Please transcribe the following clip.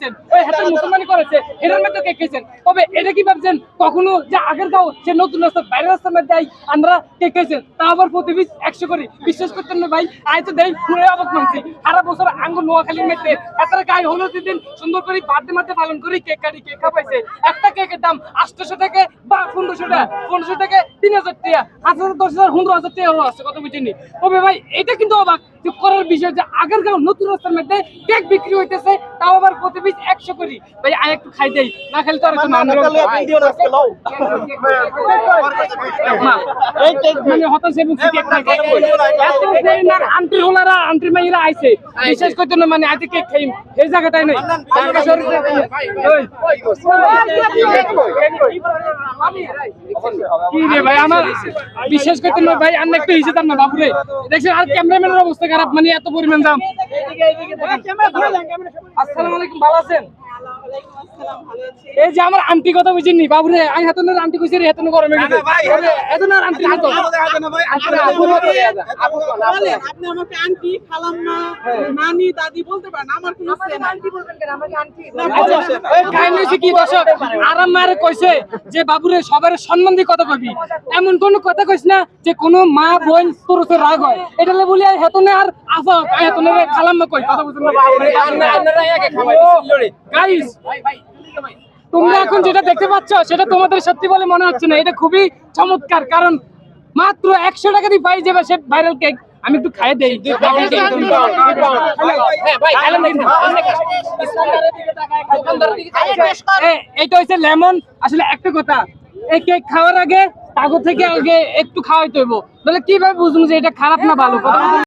খাইছেন ওই হাতে মুসলমানি করেছে এটার মধ্যে কেক খাইছেন তবে এটা কি ভাবছেন? কখনো যে আগের গাও সে নতুন রাস্তা, বাইরের রাস্তার মধ্যে আই আমরা কেক খাইছেন তা আবার প্রতি একশো করি। বিশ্বাস করতেন না ভাই, আয় তো দেই, পুরো অবাক মানছি। সারা বছর আঙ্গুর নোয়াখালীর মধ্যে এত গায়ে হলো দিন সুন্দর করে বার্থডে মাঠে পালন করি কেক কাটি কেক খাপাইছে। একটা কেকের দাম আটশোশো টাকা বা পনেরোশো টাকা পনেরোশো টাকা তিন হাজার টাকা পাঁচ হাজার দশ হাজার, পনেরো হাজার টাকা আছে কত বুঝিনি। তবে ভাই, এটা কিন্তু অবাক। যে করার বিষয় যে আগের গাঁও নতুন রাস্তার মধ্যে কেক বিক্রি হইতেছে তাও আবার প্রতি পিস একশো করি। ভাই আয় একটু খাই দেই। না খেলে তো আর মানে হতাশ এবং আন্টি হোলারা আন্টি মাইরা আইছে। বিশেষ করে জন্য মানে আজকে কেক খাই এই জায়গাটাই নাই। ঢাকা শহরে কি রে ভাই আমার বিশেষ করে না ভাই আন্না একটু হিসেবে না বাবুরে দেখছেন আর ক্যামেরাম্যানের অবস্থা খারাপ মানে এত পরিমাণ দাম। আসসালামু আলাইকুম ভালো আছেন? এই যে আমার আন্টি কথা বুঝিনি বাবুরে আমি হাতনের আন্টি কইছি রে হাতন গরমে গেছে। এত না আন্টি না তো আপনি আমাকে আন্টি খালাম্মা নানি দাদি বলতে পারেন আমার কোনো say নাই। আচ্ছা, ওই কাহিনী কি দর্শক? আরাম মারে কইছে যে বাবুরে সবার সম্মান দিয়ে কথা কবি। এমন কোন কথা কইস না যে কোন মা বোন তোর উপর রাগ হয়। এটা লে বলি হেতনে আর আফা হেতনে খালাম্মা কই? কথা বুঝছেন না বাবুরে। গাইস তোমরা এখন যেটা দেখতে পাচ্ছ সেটা তোমাদের সত্যি বলে মনে হচ্ছে না। এটা খুবই চমৎকার কারণ মাত্র একশো টাকা দিয়ে পাই যাবে সে ভাইরাল কেক আমি একটু খাই দেই। এ- এটা হচ্ছে লেমন। আসলে একটা কথা এই কেক খাওয়ার আগে কাগজ থেকে আগে একটু খাওয়াইতে হইব। তাহলে কীভাবে বুঝব যে এটা খারাপ না ভালো?